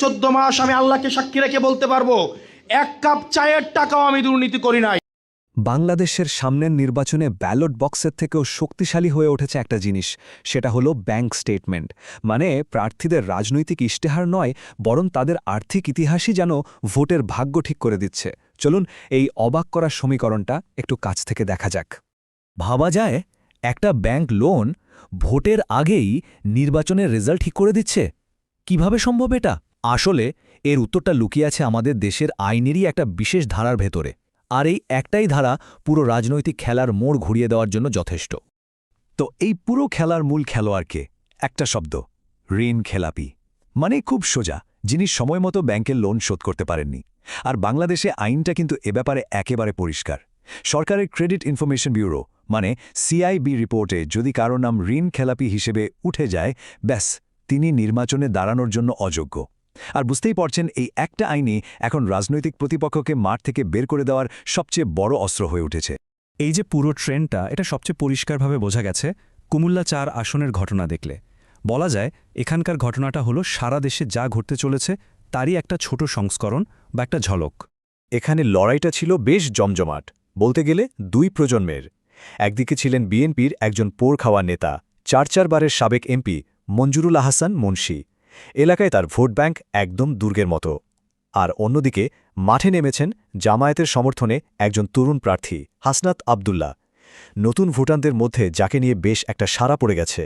চোদ্দ মাস আমি আল্লাহকে সাক্ষী রেখে বলতে পারব, এক কাপ চায়ের টাকাও আমি দুর্নীতি করি নাই। বাংলাদেশের সামনের নির্বাচনে ব্যালট বক্সের থেকেও শক্তিশালী হয়ে উঠেছে একটা জিনিস, সেটা হলো ব্যাংক স্টেটমেন্ট। মানে প্রার্থীদের রাজনৈতিক ইশতেহার নয়, বরং তাদের আর্থিক ইতিহাসই যেন ভোটের ভাগ্য ঠিক করে দিচ্ছে। চলুন এই অবাক করার সমীকরণটা একটু কাছ থেকে দেখা যাক। ভাবা যায়, একটা ব্যাংক লোন ভোটের আগেই নির্বাচনের রেজাল্ট ঠিক করে দিচ্ছে? কীভাবে সম্ভব এটা? আসলে, এর উত্তরটা লুকিয়ে আছে আমাদের দেশের আইনেরই একটা বিশেষ ধারার ভেতরে। আর এই একটাই ধারা পুরো রাজনৈতিক খেলার মোড় ঘুরিয়ে দেওয়ার জন্য যথেষ্ট। তো এই পুরো খেলার মূল খেলোয়াড়কে, একটা শব্দ, ঋণ খেলাপি মানে খুব সোজা, যিনি সময়মতো ব্যাংকের লোন শোধ করতে পারেননি। আর বাংলাদেশে আইনটা কিন্তু এ ব্যাপারে একেবারে পরিষ্কার। সরকারের ক্রেডিট ইনফরমেশন ব্যুরো মানে সিআইবি রিপোর্টে যদি কারও নাম ঋণ খেলাপি হিসেবে উঠে যায়, ব্যাস, তিনি নির্বাচনে দাঁড়ানোর জন্য অযোগ্য। আর বুঝতেই পারছেন এই একটা আইনই এখন রাজনৈতিক প্রতিপক্ষকে মাঠ থেকে বের করে দেওয়ার সবচেয়ে বড় অস্ত্র হয়ে উঠেছে। এই যে পুরো ট্রেন্ডটা এটা সবচেয়ে পরিষ্কারভাবে বোঝা গেছে কুমুল্লা চার আসনের ঘটনা দেখলে। বলা যায় এখানকার ঘটনাটা হলো সারা দেশে যা ঘটতে চলেছে তারই একটা ছোট সংস্করণ বা একটা ঝলক। এখানে লড়াইটা ছিল বেশ জমজমাট বলতে গেলে দুই প্রজন্মের। একদিকে ছিলেন বিএনপির একজন পোর খাওয়া নেতা চার চারবারের সাবেক এমপি মঞ্জুরুল আহাসান মুন্সি। এলাকায় তার ভোট ব্যাংক একদম দুর্গের মতো। আর অন্যদিকে, মাঠে নেমেছেন জামায়াতের সমর্থনে একজন তরুণ প্রার্থী, হাসনাত আবদুল্লাহ। নতুন ভোটারদের মধ্যে যাকে নিয়ে বেশ একটা সারা পড়ে গেছে।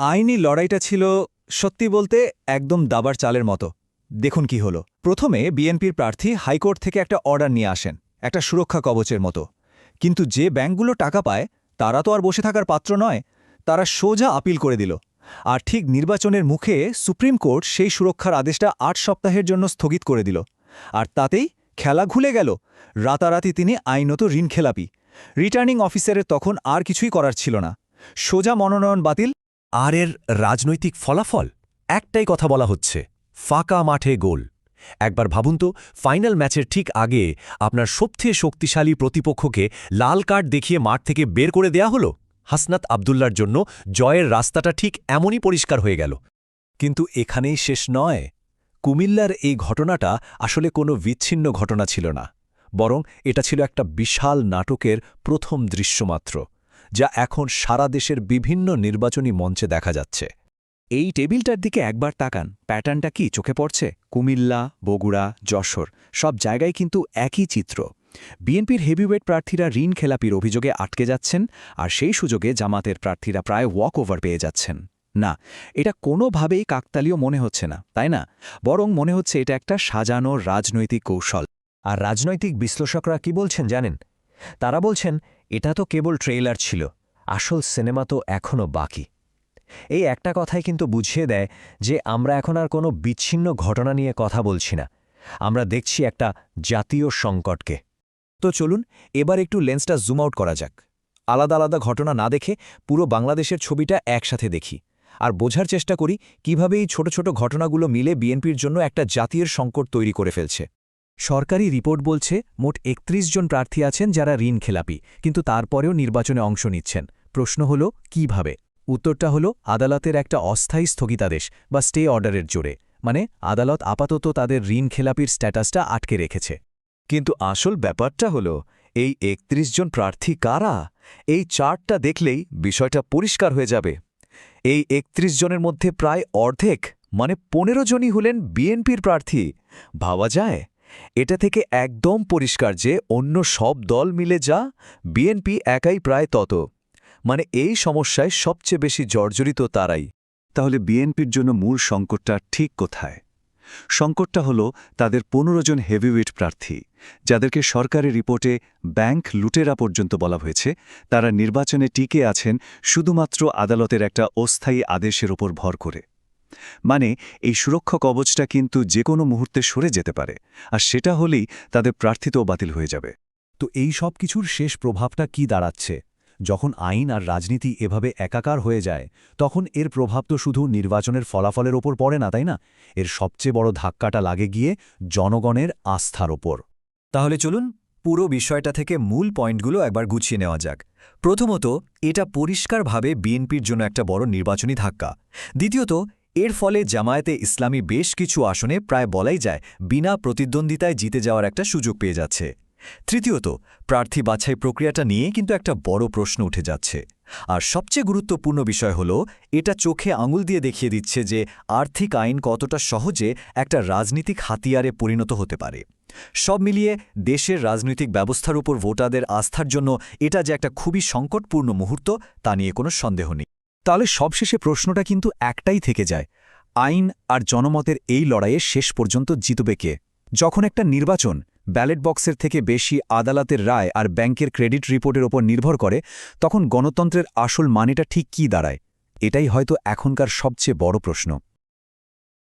আইনি লড়াইটা ছিল, সত্যি বলতে একদম দাবার চালের মতো। দেখুন কি হলো। প্রথমে বিএনপির প্রার্থী হাইকোর্ট থেকে একটা অর্ডার নিয়ে আসেন, একটা সুরক্ষা কবচের মতো। কিন্তু যে ব্যাংকগুলো টাকা পায়, তারা তো আর বসে থাকার পাত্র নয়, তারা সোজা আপিল করে দিল। আর ঠিক নির্বাচনের মুখে সুপ্রিম কোর্ট সেই সুরক্ষার আদেশটা আট সপ্তাহের জন্য স্থগিত করে দিল। আর তাতেই খেলা ঘুলে গেল। রাতারাতি তিনি আইনত ঋণ খেলাপি। রিটার্নিং অফিসারের তখন আর কিছুই করার ছিল না। সোজা মনোনয়ন বাতিল, আর এর রাজনৈতিক ফলাফল? একটাই কথা বলা হচ্ছে, ফাঁকা মাঠে গোল। একবার ভাবুন তো, ফাইনাল ম্যাচের ঠিক আগে আপনার সবথেকে শক্তিশালী প্রতিপক্ষকে লাল কার্ড দেখিয়ে মাঠ থেকে বের করে দেয়া হলো? হাসনাত আবদুল্লার জন্য জয়ের রাস্তাটা ঠিক এমনই পরিষ্কার হয়ে গেল। কিন্তু এখানেই শেষ নয়। কুমিল্লার এই ঘটনাটা আসলে কোনো বিচ্ছিন্ন ঘটনা ছিল না, বরং এটা ছিল একটা বিশাল নাটকের প্রথম দৃশ্যমাত্র যা এখন সারা দেশের বিভিন্ন নির্বাচনী মঞ্চে দেখা যাচ্ছে। এই টেবিলটার দিকে একবার তাকান, প্যাটার্নটা কি চোখে পড়ছে? কুমিল্লা, বগুড়া, যশোর, সব জায়গায় কিন্তু একই চিত্র। বিএনপির হেভিওয়েট প্রার্থীরা ঋণ খেলাপির অভিযোগে আটকে যাচ্ছেন আর সেই সুযোগে জামাতের প্রার্থীরা প্রায় ওয়াক ওভার পেয়ে যাচ্ছেন। না, এটা কোনোভাবেই কাকতালীয় মনে হচ্ছে না, তাই না? বরং মনে হচ্ছে এটা একটা সাজানো রাজনৈতিক কৌশল। আর রাজনৈতিক বিশ্লেষকরা কি বলছেন জানেন? তারা বলছেন, এটা তো কেবল ট্রেইলার ছিল, আসল সিনেমা তো এখনও বাকি। এই একটা কথাই কিন্তু বুঝিয়ে দেয় যে আমরা এখন আর কোনো বিচ্ছিন্ন ঘটনা নিয়ে কথা বলছি না। আমরা দেখছি একটা জাতীয় সংকটকে। তো চলুন, এবার একটু লেন্সটা জুম আউট করা যাক। আলাদা আলাদা ঘটনা না দেখে পুরো বাংলাদেশের ছবিটা একসাথে দেখি আর বোঝার চেষ্টা করি কীভাবে এই ছোট ছোট ঘটনাগুলো মিলে বিএনপির জন্য একটা জাতীয় সংকট তৈরি করে ফেলছে। সরকারি রিপোর্ট বলছে, মোট ৩১ জন প্রার্থী আছেন যারা ঋণ খেলাপি, কিন্তু তারপরেও নির্বাচনে অংশ নিচ্ছেন। প্রশ্ন হল, কীভাবে? উত্তরটা হল, আদালতের একটা অস্থায়ী স্থগিতাদেশ বা স্টে অর্ডারের জোরে। মানে আদালত আপাতত তাদের ঋণ খেলাপির স্ট্যাটাসটা আটকে রেখেছে। কিন্তু আসল ব্যাপারটা হল, এই ৩১ জন প্রার্থী কারা? এই চার্টটা দেখলেই বিষয়টা পরিষ্কার হয়ে যাবে। এই ৩১ জনের মধ্যে প্রায় অর্ধেক মানে পনেরো জনই হলেন বিএনপির প্রার্থী। ভাবা যায়? এটা থেকে একদম পরিষ্কার যে অন্য সব দল মিলে যা, বিএনপি একাই প্রায় তত। মানে এই সমস্যায় সবচেয়ে বেশি জর্জরিত তারাই। তাহলে বিএনপির জন্য মূল সংকটটা ঠিক কোথায়? সংকটটা হল তাদের পনেরো জন হেভিওয়েট প্রার্থী, যাদেরকে সরকারি রিপোর্টে ব্যাংক লুটেরা পর্যন্ত বলা হয়েছে। তারা নির্বাচনে টিকে আছেন শুধুমাত্র আদালতের একটা অস্থায়ী আদেশের ওপর ভর করে। মানে এই সুরক্ষা কবচটা কিন্তু যে কোনো মুহূর্তে সরে যেতে পারে, আর সেটা হলেই তাদের প্রার্থিতও বাতিল হয়ে যাবে। তো এই সব কিছুর শেষ প্রভাবটা কি দাঁড়াচ্ছে? যখন আইন আর রাজনীতি এভাবে একাকার হয়ে যায়, তখন এর প্রভাব তো শুধু নির্বাচনের ফলাফলের ওপর পড়ে না, তাই না? এর সবচেয়ে বড় ধাক্কাটা লাগে গিয়ে জনগণের আস্থার ওপর। তাহলে চলুন পুরো বিষয়টা থেকে মূল পয়েন্টগুলো একবার গুছিয়ে নেওয়া যাক। প্রথমত, এটা পরিষ্কারভাবে বিএনপির জন্য একটা বড় নির্বাচনী ধাক্কা। দ্বিতীয়ত, এর ফলে জামায়াতে ইসলামী বেশ কিছু আসনে প্রায় বলাই যায় বিনা প্রতিদ্বন্দ্বিতায় জিতে যাওয়ার একটা সুযোগ পেয়ে যাচ্ছে। তৃতীয়ত, প্রার্থী বাছাই প্রক্রিয়াটা নিয়ে কিন্তু একটা বড় প্রশ্ন উঠে যাচ্ছে। আর সবচেয়ে গুরুত্বপূর্ণ বিষয় হল, এটা চোখে আঙুল দিয়ে দেখিয়ে দিচ্ছে যে আর্থিক আইন কতটা সহজে একটা রাজনীতিক হাতিয়ারে পরিণত হতে পারে। সব মিলিয়ে দেশের রাজনৈতিক ব্যবস্থার উপর ভোটারদের আস্থার জন্য এটা যে একটা খুবই সংকটপূর্ণ মুহূর্ত, তা নিয়ে কোনো সন্দেহ নেই। তাহলে সবশেষে প্রশ্নটা কিন্তু একটাই থেকে যায়, আইন আর জনমতের এই লড়াইয়ে শেষ পর্যন্ত জিতবে কে? যখন একটা নির্বাচন ব্যালট বক্সের থেকে বেশি আদালতের রায় আর ব্যাংকের ক্রেডিট রিপোর্টের ওপর নির্ভর করে, তখন গণতন্ত্রের আসল মানেটা ঠিক কী দাঁড়ায়? এটাই হয়তো এখনকার সবচেয়ে বড় প্রশ্ন।